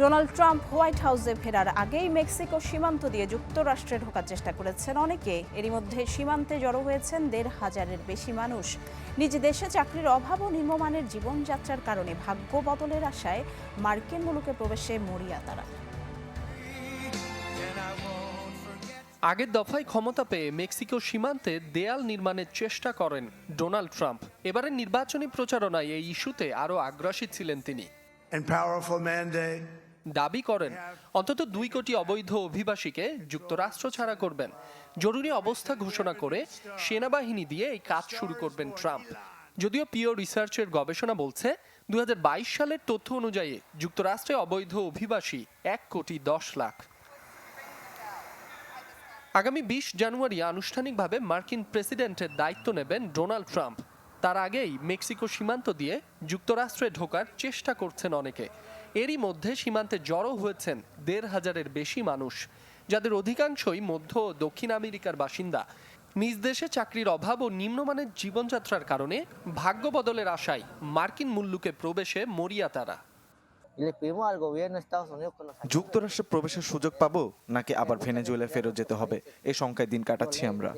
Donald Trump white হাউসে ফেরার আগেই মেক্সিকো সীমান্ত দিয়ে যুক্তরাষ্ট্রে ঢোকার চেষ্টা করেছেন অনেকে। এরই মধ্যে সীমান্তে জড়ো হয়েছেন দেড় হাজারের বেশি মানুষ। নিজ দেশে চাকরির অভাব ও নিম্নমানের জীবনযাত্রার কারণে ভাগ্য বদলের আশায় মার্কিন মুলুকে প্রবেশে মরিয়া তারা। আগের দফায় ক্ষমতা পেয়ে মেক্সিকো সীমান্তে দেয়াল নির্মাণের চেষ্টা করেন ডোনাল্ড ট্রাম্প। এবারের নির্বাচনী প্রচারণায় এই ইস্যুতে আরও আগ্রাসী ছিলেন তিনি। And powerful mandate দাবি করেন অন্তত দুই কোটি অবৈধ অভিবাসীকে যুক্তরাষ্ট্র ছাড়া করবেন। জরুরি অবস্থা ঘোষণা করে সেনাবাহিনী দিয়ে এই কাজ শুরু করবেন ট্রাম্প। যদিও পিও রিসার্চের গবেষণা বলছে দুই হাজার বাইশ সালের তথ্য অনুযায়ী যুক্তরাষ্ট্রে অবৈধ অভিবাসী এক কোটি দশ লাখ। আগামী বিশ জানুয়ারি আনুষ্ঠানিকভাবে মার্কিন প্রেসিডেন্টের দায়িত্ব নেবেন ডোনাল্ড ট্রাম্প। তার আগেই মেক্সিকো সীমান্ত দিয়ে যুক্তরাষ্ট্রে ঢোকার চেষ্টা করছেন অনেকে। এরই মধ্যে সীমান্তে জড়ো হয়েছেন দেড় হাজারের বেশি মানুষ যাদের অধিকাংশই মধ্য ও দক্ষিণ আমেরিকার বাসিন্দা। নিজ দেশে চাকরির অভাব ও নিম্নমানের জীবনযাত্রার কারণে ভাগ্য বদলের আশায় মার্কিন মুল্লুকে প্রবেশে মরিয়া তারা. যুক্তরাষ্ট্রে প্রবেশের সুযোগ পাবো নাকি আবার ভেনেজুয়েলায় ফেরত যেতে হবে? এ শঙ্কায় দিন কাটাচ্ছি আমরা।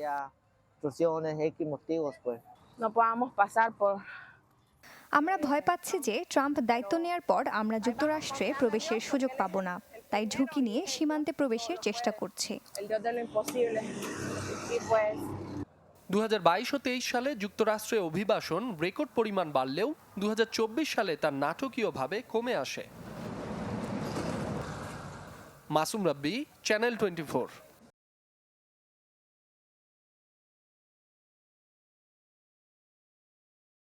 Extorsiones, X motivos, pues. no podamos pasar por আমরা ভয় পাচ্ছি যে ট্রাম্প দায়িত্ব নেয়ার পর আমরা যুক্তরাষ্ট্রে প্রবেশের সুযোগ পাব না। তাই ঝুঁকি নিয়ে সীমান্তে প্রবেশের চেষ্টা করছি। দু ও তেইশ সালে যুক্তরাষ্ট্রে অভিবাসন রেকর্ড পরিমাণ বাড়লেও দু হাজার চব্বিশ সালে তা নাটকীয়ভাবে কমে আসে। মাসুম রাব্বি চ্যানেল টোয়েন্টি